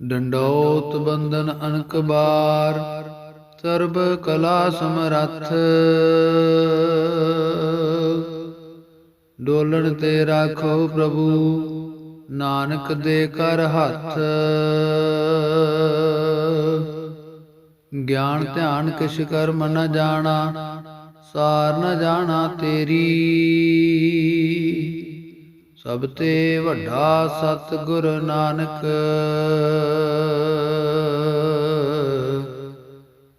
ਡੰਡੋਤ ਬੰਧਨ ਅਨਕ ਬਾਰ, ਸਰਬ ਕਲਾ ਸਮਰੱਥ। ਡੋਲਣ ਤੇ ਰਾਖੋ ਪ੍ਰਭੂ, ਨਾਨਕ ਦੇ ਕਰ ਹੱਥ। ਗਿਆਨ ਧਿਆਨ ਕਿਛ ਕਰਮ ਨ ਜਾਣਾ, ਸਾਰ ਨ ਜਾਣਾ ਤੇਰੀ। ਸਭ ਤੇ ਵੱਡਾ ਸਤਿਗੁਰ ਨਾਨਕ।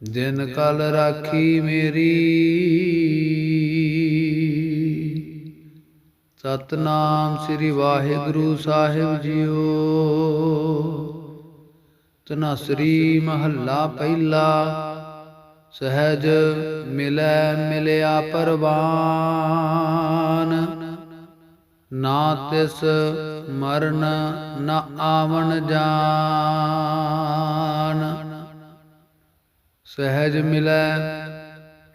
ਦਿਨ ਕਲ ਰਾਖੀ ਮੇਰੀ। ਸਤਨਾਮ ਸ੍ਰੀ ਵਾਹਿਗੁਰੂ ਸਾਹਿਬ ਜੀਓ। ਤਨਸਰੀ ਮਹੱਲਾ ਪਹਿਲਾ। ਸਹਿਜ ਮਿਲੈ ਮਿਲਿਆ ਪਰਵਾਨ। ਨਾ ਤਿਸ ਮਰਨ ਨਾ ਆਵਣ ਜਾਨ। ਸਹਿਜ ਮਿਲੈ,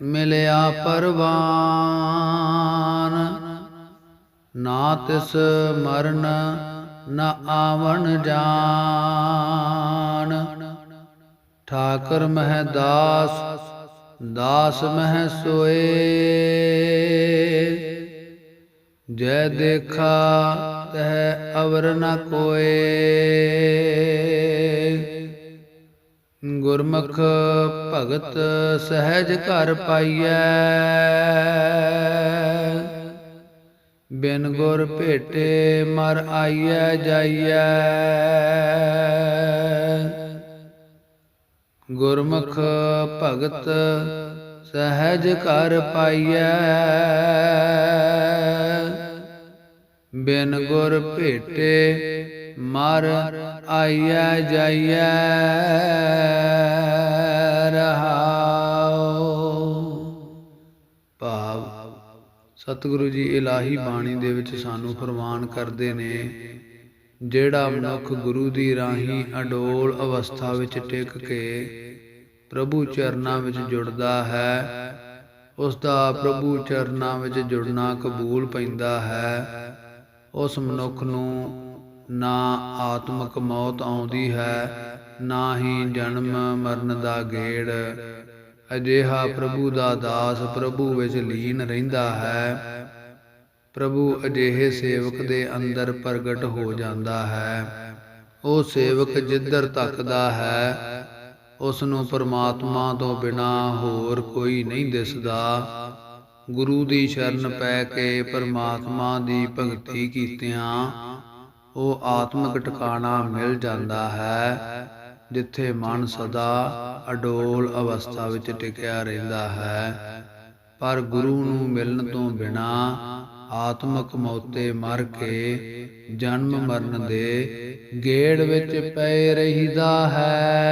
ਮਿਲਿਆ ਪਰਵਾਨ। ਨਾ ਤਿਸ ਮਰਨ ਨਾ ਆਵਣ ਜਾਨ। ਠਾਕਰ ਮਹਿ ਦਾਸ ਦਾਸ ਮਹਿ ਸੋਏ। ਜੈ ਦੇਖਾ ਤਹ ਅਵਰ ਨ ਕੋਏ। ਗੁਰਮੁਖ ਭਗਤ ਸਹਿਜ ਘਰ ਪਾਈਐ। ਬਿਨ ਗੁਰ ਭੇਟੇ ਮਰ ਆਈਐ, ਜਾਈਐ। ਗੁਰਮੁਖ ਭਗਤ ਸਹਿਜ ਘਰ ਪਾਈਐ। ਬਿਨ ਗੁਰ ਭੇਟੇ ਮਰ ਆਈਐ ਜਾਈਐ ਰਹਾਉ। ਭਾਵ ਸਤਿਗੁਰੂ ਜੀ ਇਲਾਹੀ ਬਾਣੀ ਦੇ ਵਿੱਚ ਸਾਨੂੰ ਫਰਮਾਨ ਕਰਦੇ ਨੇ, ਜਿਹੜਾ ਮਨੁੱਖ ਗੁਰੂ ਦੀ ਰਾਹੀਂ ਅਡੋਲ ਅਵਸਥਾ ਵਿੱਚ ਟਿਕ ਕੇ ਪ੍ਰਭੂ ਚਰਨਾਂ ਵਿੱਚ ਜੁੜਦਾ ਹੈ ਉਸ ਦਾ ਪ੍ਰਭੂ ਚਰਨਾਂ ਵਿੱਚ ਜੁੜਨਾ ਕਬੂਲ ਪੈਂਦਾ ਹੈ। ਉਸ ਮਨੁੱਖ ਨੂੰ ਨਾ ਆਤਮਿਕ ਮੌਤ ਆਉਂਦੀ ਹੈ, ਨਾ ਹੀ ਜਨਮ ਮਰਨ ਦਾ ਗੇੜ। ਅਜਿਹਾ ਪ੍ਰਭੂ ਦਾ ਦਾਸ ਪ੍ਰਭੂ ਵਿੱਚ ਲੀਨ ਰਹਿੰਦਾ ਹੈ। ਪ੍ਰਭੂ ਅਜਿਹੇ ਸੇਵਕ ਦੇ ਅੰਦਰ ਪ੍ਰਗਟ ਹੋ ਜਾਂਦਾ ਹੈ। ਉਹ ਸੇਵਕ ਜਿੱਧਰ ਤੱਕਦਾ ਹੈ, ਉਸ ਨੂੰ ਪਰਮਾਤਮਾ ਤੋਂ ਬਿਨਾ ਹੋਰ ਕੋਈ ਨਹੀਂ ਦਿਸਦਾ। ਗੁਰੂ ਦੀ ਸ਼ਰਨ ਪੈ ਕੇ ਪਰਮਾਤਮਾ ਦੀ ਭਗਤੀ ਕੀਤਿਆਂ ਉਹ ਆਤਮਿਕ ਟਿਕਾਣਾ ਮਿਲ ਜਾਂਦਾ ਹੈ, ਜਿੱਥੇ ਮਨ ਸਦਾ ਅਡੋਲ ਅਵਸਥਾ ਵਿੱਚ ਟਿਕਿਆ ਰਹਿੰਦਾ ਹੈ। ਪਰ ਗੁਰੂ ਨੂੰ ਮਿਲਣ ਤੋਂ ਬਿਨਾ ਆਤਮਕ ਮੌਤੇ ਮਰ ਕੇ ਜਨਮ ਮਰਨ ਦੇ ਗੇੜ ਵਿੱਚ ਪਏ ਰਹੀਦਾ ਹੈ।